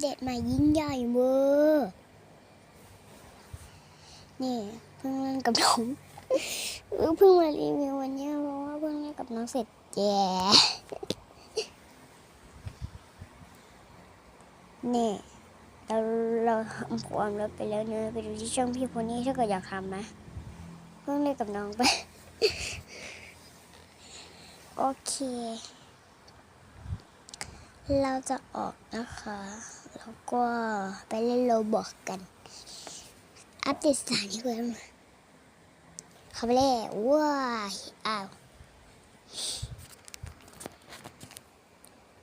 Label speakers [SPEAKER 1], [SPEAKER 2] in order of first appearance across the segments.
[SPEAKER 1] เดตใหม่ยิ่งใหญ่เวอร์นี่เพิ่งเล่นกับน้องเพิ่งมารีวิววันนี้เพราะว่าเพิ่งเล่นกับน้องเสร็จแย่นี่เราเราทำความลับไปแล้วเนอะไปดูที่ช่องพี่คนนี้ถ้าเกิดอยากทำนะเพิ่งเล่นกับน้องไปโอเค เราจะออกนะคะ แล้วก็ไปเล่นโลบอกกัน อัปเดตสถานีกันเขาไปเลยว้ายอ้าว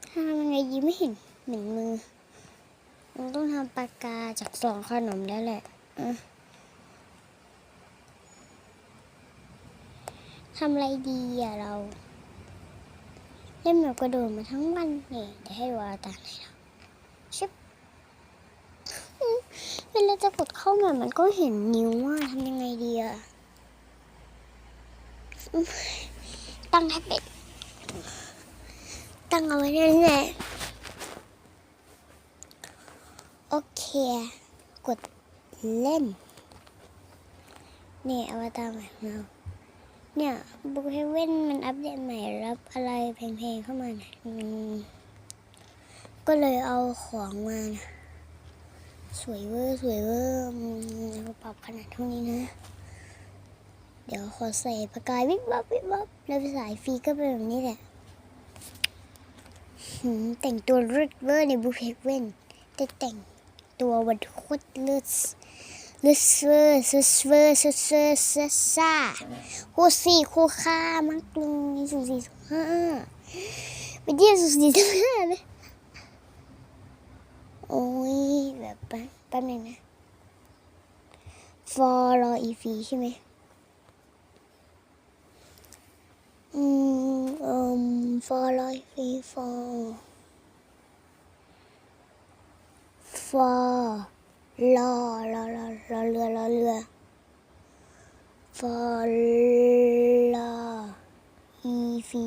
[SPEAKER 1] ทำยังไงยิ้มไม่เห็นเหมือนมือมันต้องทำปากกาจากสองขนมแล้วแหละอะทำอะไรดีอะเรา เล่นแบบกระโดดมาทั้งวันนี่เดี๋ยวให้ดูอาตาไหนเราชิบอืม เวลาจะกดเข้ามามันก็เห็นนิ้วว่าทำยังไงดีอะตั้งแท็บเล็ตตั้งเอาไว้นั่นแหละโอเค กดเล่นนี่อวตารใหม่เราเนี่ยบุกเฮเว่นมันอัปเดตใหม่รับอะไรแพงๆเข้ามานะก็เลยเอาของมานะ สวยเวอร์สวยเวอร์อืมแล้วปรับขนาดเท่านี้นะ เดี๋ยวขอใส่ประกายวิบวับวิบวับแล้วสายฟรีก็เป็นแบบนี้แหละแต่งตัวเลิศเวอร์ในบุกเฮเว่นแต่แต่งตัววันโคตรเลิศเลสเวอร์เซสเวอร์เซสเวอร์เซซ่าคู่สี่คู่ค่ามากเลยสุดสี่สุดห้าไปเยี่ยมสุดสี่สุดห้าเลย อ้ยแบบแป๊บแป๊บนึงนะฟอร์รออีฟีใช่ไหมอืมเอ่มฟอร์รออีฟีฟอร์ฟอร์รอรอรอรอเรือรอเรือฟอลาอีฟี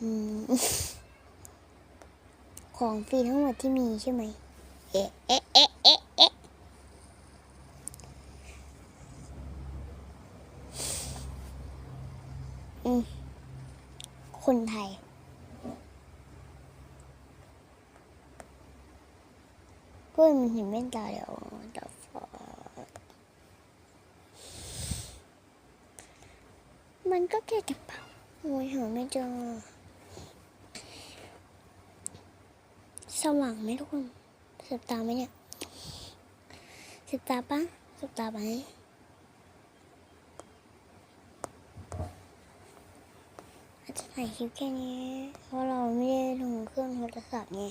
[SPEAKER 1] อืม ของฟรีทั้งหมดที่มีใช่ไหม เอ๊ะ เอ๊ะ เอ๊ะ เอ๊ะ เอ๊ะ อืม คนไทย เพื่อนมันเห็นแว่นตาเดี๋ยวเดี๋ยวฟอมันก็แค่กระเป๋าโอ้ยหาไม่เจอ สว่างไหมทุกคนสบตาไหมเนี่ยสบตาปะสบตาไหมอาจจะถ่ายคลิปแค่นี้ เพราะเราไม่ได้ลงเครื่องโทรศัพท์ไง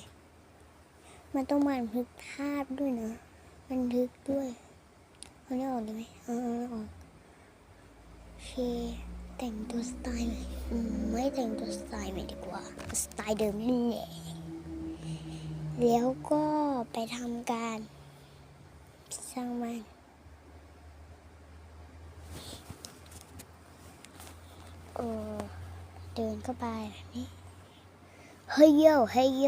[SPEAKER 1] มันต้องบันทึกภาพด้วยนะบันทึกด้วยเอาได้ออกได้ไหมเอาเอาเอออกโอเคแต่งตัวสไตล์ไม่แต่งตัวสไตล์ใหม่ดีกว่า สไตล์เดิมนี่แหละ แล้วก็ไปทำการสร้างมันเออเดินเข้าไปแบบนี้เฮ้ยโยเฮ้ยโย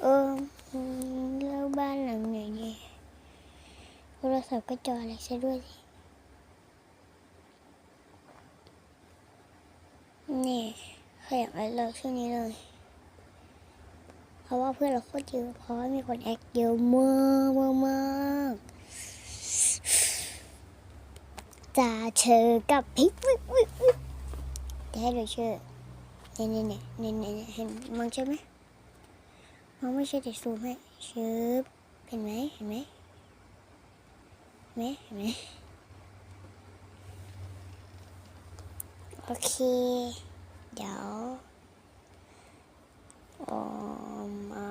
[SPEAKER 1] เอออืมแล้วบ้านหลังไหนเนี่ยโทรศัพท์ก็จออะไรซะด้วยสินี่ขยับอะไรเราช่วงนี้เลย เพราะว่าเพื่อนเราโคตรเยอะเพราะว่ามีคนแอคเยอะมากมากมากจ่าเชอกับพิกวิกวิกวิกเดี๋ยวให้ดูชื่อเนี่ยเนี่ยเนี่ยเนี่ยเนี่ยเห็นมองใช่ไหมมองไม่ใช่แต่ซูมให้เชืบเห็นไหมเห็นไหมเห็นไหมเห็นไหมโอเค เดี๋ยว อมอ่า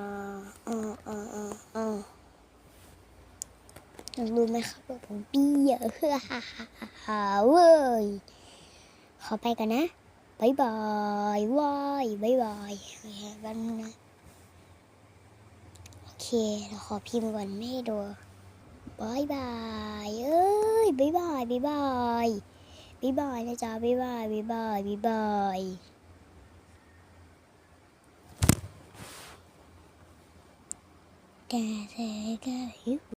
[SPEAKER 1] อ่าอ่าอ่าอ่าอยากรู้ไหมครับว่าผมเบี้ยเฮ้อฮ่าฮ่าฮ่าฮ่าเว้ยขอไปกันนะบายบายว้ายบายบายโอเคแป๊บนึงนะโอเคเราขอพิมพ์ก่อนไม่ให้ดูบายบายเอ้ยบายบายบายบายบายบายนะจ๊ะบายบายบายบายบายบาย Daddy, you.